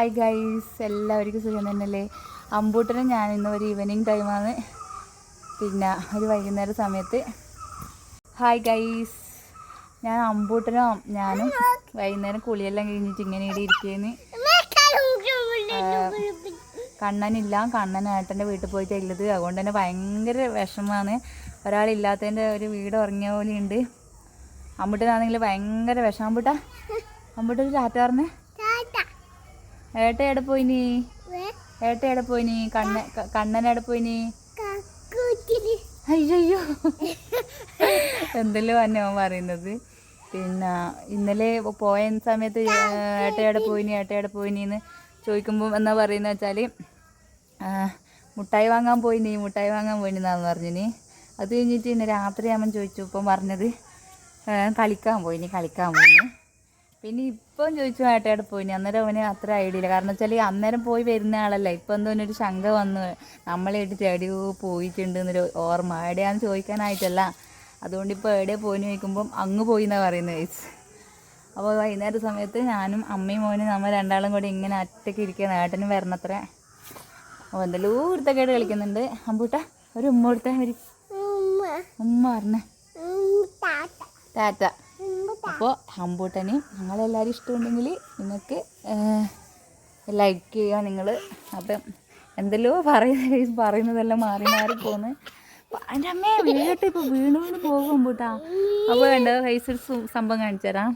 Hi guys എല്ലാവർക്കും സുഖം തന്നെയല്ലേ? അമ്പൂട്ടനും ഞാൻ ഇന്ന് ഒരു ഈവനിങ് ടൈമാണ് പിന്നെ ഒരു വൈകുന്നേര സമയത്ത്. ഹായ് ഗൈസ് ഞാൻ അമ്പൂട്ടനും ഞാനും വൈകുന്നേരം കുളിയെല്ലാം കഴിഞ്ഞിട്ട് ഇങ്ങനെ ഇവിടെ ഇരിക്കുന്നു. കണ്ണനില്ല കണ്ണൻ ഏട്ടന്റെ വീട്ടിൽ പോയിട്ട് ഉള്ളത്. അതുകൊണ്ട് തന്നെ ഭയങ്കര വിഷമമാണ്. ഒരാളില്ലാത്തതിന്റെ ഒരു വീട് ഉറങ്ങിയ പോലെ ഉണ്ട് അമ്പൂട്ടനാണെങ്കിൽ ഭയങ്കര വിഷം അമ്പൂട്ട അമ്പൂട്ടൊരു രാത്രി ചാറ്റ പറഞ്ഞേ ഏട്ട എവിടെ പോയിനി? ഏട്ട എവിടെ പോയിനി? കണ്ണ കണ്ണൻ എവിടെ പോയിനി? അയ്യോ എന്തല്ലോ അന്നെ അവൻ പറയുന്നത്. പിന്നെ ഇന്നലെ പോയ സമയത്ത് ഏട്ട എവിടെ പോയിനി? ഏട്ട എവിടെ പോയിനി എന്ന് ചോദിക്കുമ്പോൾ എന്നാ പറയുന്നത് വെച്ചാൽ മുട്ടായി വാങ്ങാൻ പോയി നീ മുട്ടായി വാങ്ങാൻ പോയിനി പറഞ്ഞിന്. അത് കഴിഞ്ഞിട്ട് ഇന്ന് രാത്രി അമ്മൻ ചോദിച്ചു ഇപ്പം പറഞ്ഞത് കളിക്കാൻ കളിക്കാൻ പോയിനി കളിക്കാൻ പോയിനി. പിന്നെ ഇപ്പം ചോദിച്ചു ഏട്ടയുടെ പോയിനി അന്നേരം അവന് അത്ര ഐഡിയ ഇല്ല. കാരണം വെച്ചാൽ അന്നേരം പോയി വരുന്ന ആളല്ല. ഇപ്പം എന്തോ ഒരു ശങ്ക വന്നു നമ്മളായിട്ട് ചെടി പോയിട്ടുണ്ട് എന്നൊരു ഓർമ്മ. എവിടെയാന്ന് ചോദിക്കാനായിട്ടല്ല. അതുകൊണ്ട് ഇപ്പോൾ എവിടെ പോയിന്ന് ചോദിക്കുമ്പം അങ്ങ് പോയി എന്നാണ് പറയുന്നത്. അപ്പോൾ വൈകുന്നേര സമയത്ത് ഞാനും അമ്മയും മോനും നമ്മൾ രണ്ടാളും കൂടി ഇങ്ങനെ ഒറ്റയ്ക്ക് ഇരിക്കുന്ന ഏട്ടനും വരണത്ര. അപ്പോൾ എന്തെല്ലോ ഒരുത്തക്കേട് കളിക്കുന്നുണ്ട്. അമ്പൂട്ട ഒരു ഉമ്മ കൊടുത്താൽ ഒരു ഉമ്മ. പറഞ്ഞേ. ടാറ്റ അപ്പോൾ അമ്പൂട്ടന് നിങ്ങളെല്ലാവരും ഇഷ്ടമുണ്ടെങ്കിൽ നിങ്ങൾക്ക് ലൈക്ക് ചെയ്യുക നിങ്ങൾ അപ്പം എന്തെല്ലോ പറയുന്ന പറയുന്നതെല്ലാം മാറി മാറി പോകുന്നു എന്റെ അമ്മേ വീട്ട് ഇപ്പോൾ വീണ് വീണ് പോകും അമ്പൂട്ടാ അപ്പോൾ വേണ്ട കൈസ് സംഭവം കാണിച്ചു തരാം